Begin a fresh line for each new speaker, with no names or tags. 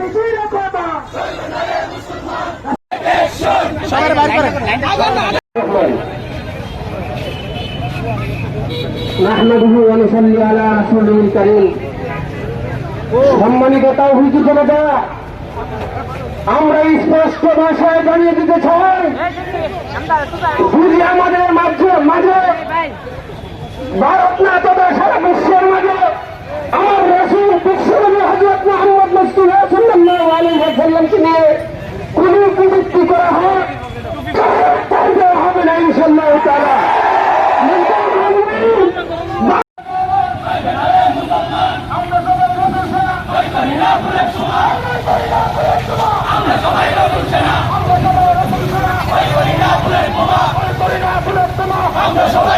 নবীজির অপমান
নাহমাদুহু ওয়া নুসাল্লি আলা রাসূলিল কারীম সম্মানিত তাওহীদ জনতা আমরা স্পষ্ট ভাষায় জানিয়ে দিতে চাই তারা। আমরা সবাই রাসুল সেনা আমরা সবাই রাসুল সেনা আমরা সবাই